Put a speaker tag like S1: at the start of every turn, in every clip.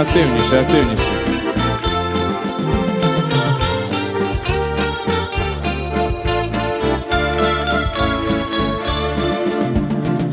S1: активніше, активніше.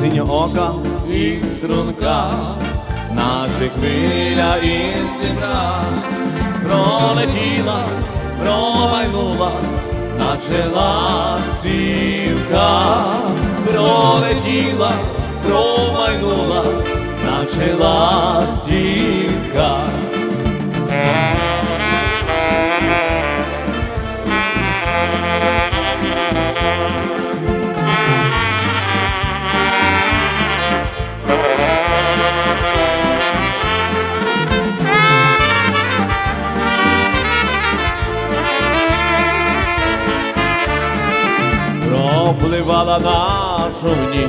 S1: Синьоока і струнка, наче хвиля із Дніпра, пролетіла, промайнула, наче ластівка, пролетіла, промайнула, наче ластівка. пропливала на човні,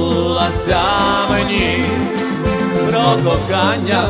S1: усміхнулася мені, про кохання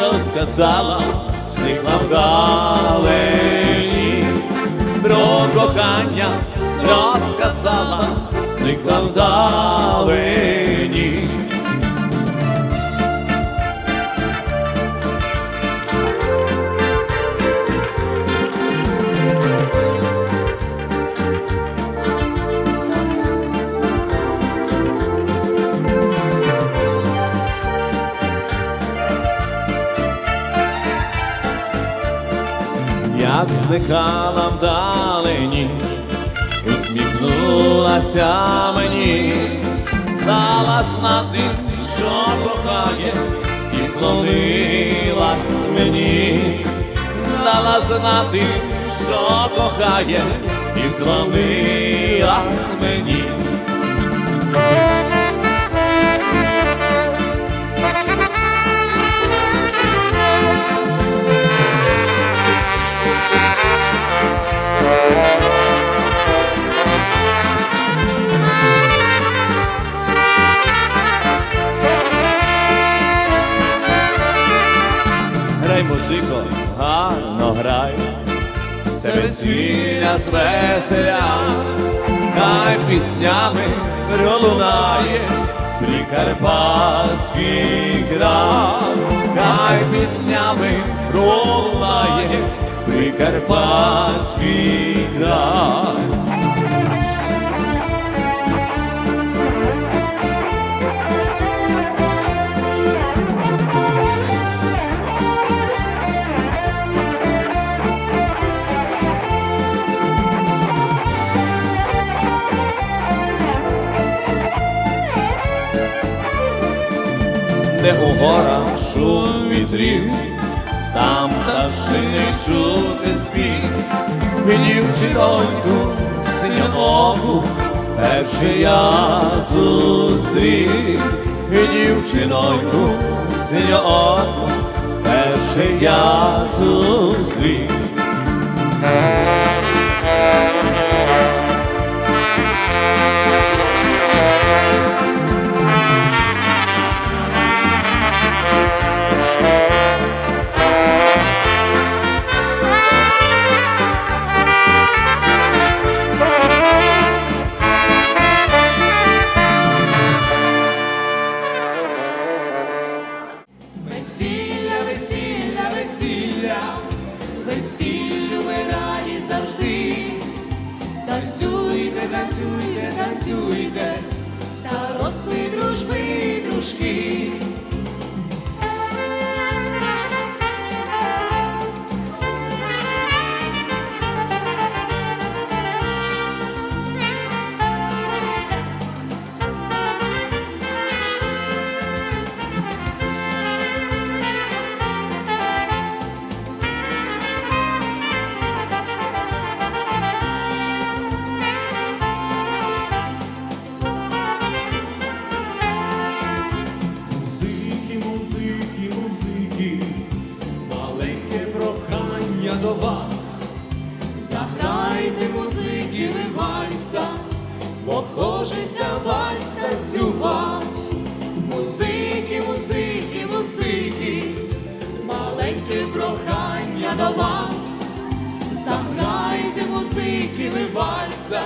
S1: розказала, зникла вдалині, про кохання розказала, зникла вдалині. Зникала вдалині, усміхнулася мені, дала знати, що кохає, і вклонилась мені, дала знати, що кохає, і вклонилась мені. Все з веселя, хай піснями пролунає прикарпатський край, хай піснями пролунає прикарпатський край. Де у горах шум вітрів, там пташини чути спів, дівчиноньку синьооку, перший я зустрів, дівчиноньку синьооку, перший я зустрів.
S2: Вас.
S3: Заграйте музики, ви вальса, бо хочеться вальс танцювати. Музики, музики, музики, маленьке прохання до вас. Заграйте музики, ви вальса,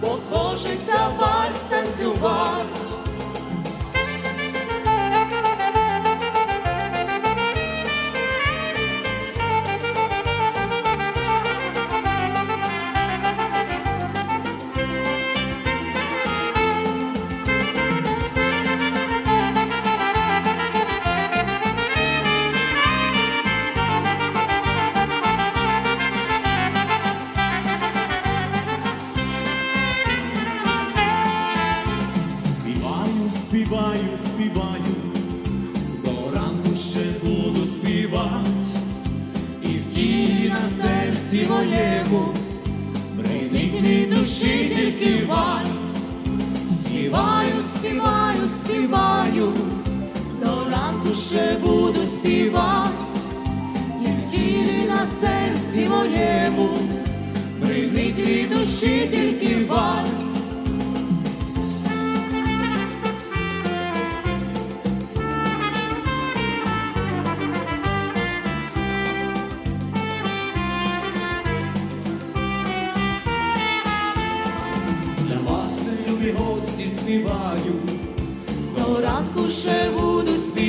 S3: бо хочеться вальс танцювати. Душі тільки вас, Співаю, співаю, співаю, до ранку ще буду співати, і в тілі на серці моєму, бринить від душі тільки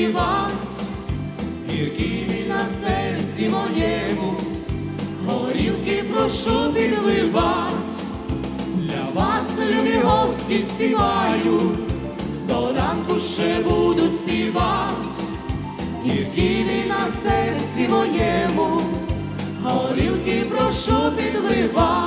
S3: буду співати, гіркий на серці моєму, горілки прошу підливать, для вас, любі гості, співаю, до ранку ще буду співати, і в тілі на серці моєму, горілки прошу підливать.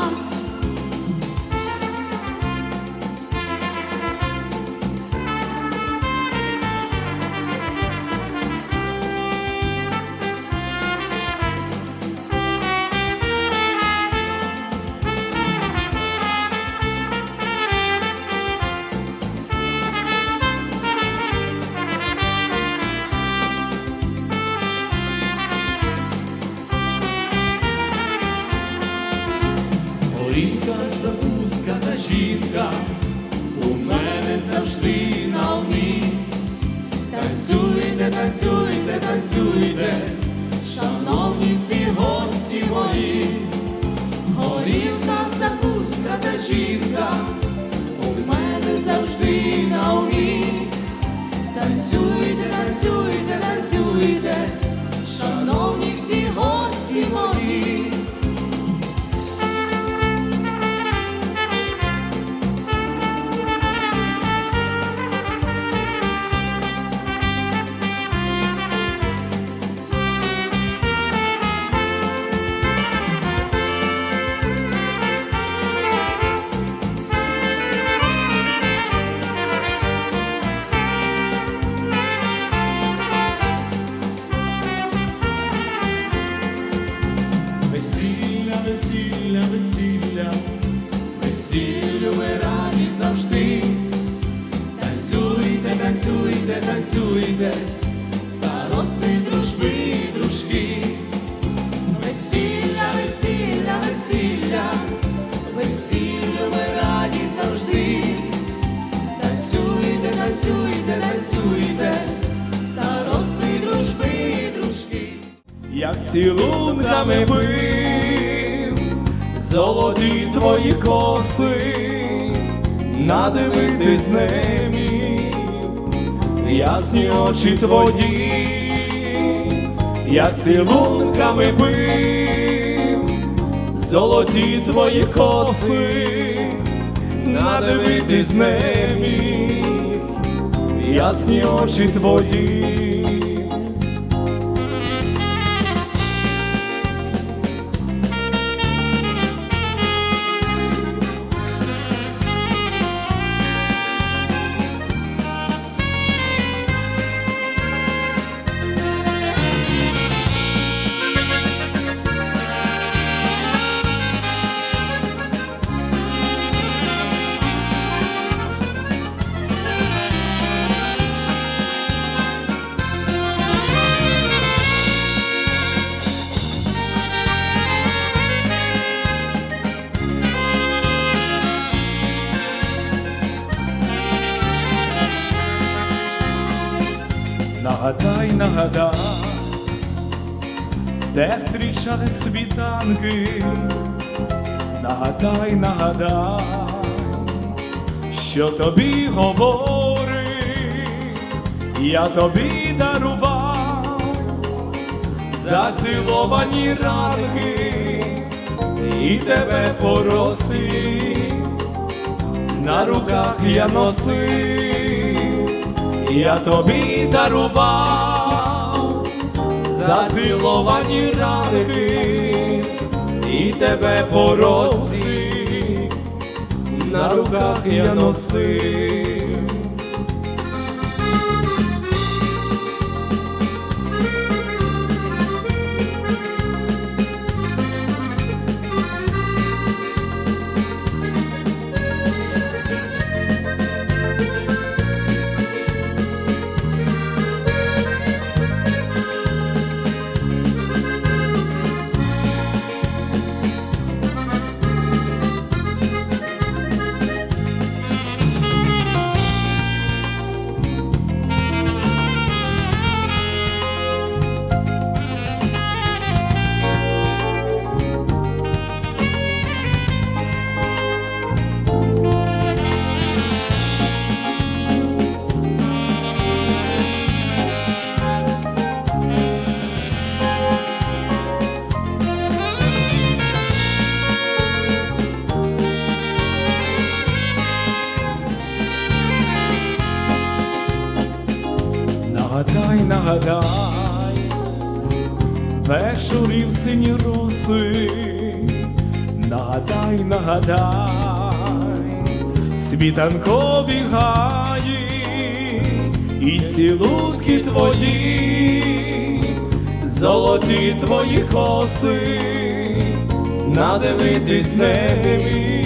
S3: Танцюйте, танцюйте, шановні всі гості мої, Весіллю ми раді завжди. Танцюйте, танцюйте, танцюйте, старости, дружби, дружки. Весілля, весілля, весілля, весіллю ми раді завжди. Танцюйте, танцюйте, танцюйте, старости, дружби, дружки.
S2: як цілунками бив, золоті твої коси, надивитись міг, ясні очі твої, як цілунками бив, золоті твої коси, надивитись не міг, ясні очі твої. Нагадай, нагадай, де зустрічали світанки, нагадай, нагадай, що тобі говорить, я тобі дарував заціловані ранки і тебе поросив, на руках я носив, я тобі дарував заціловані ранки і тебе поросив, на руках я носив.
S3: Вечорів сині роси, нагадай, нагадай, світанкові гаї і цілунки твої, золоті твої коси, надивитись не міг.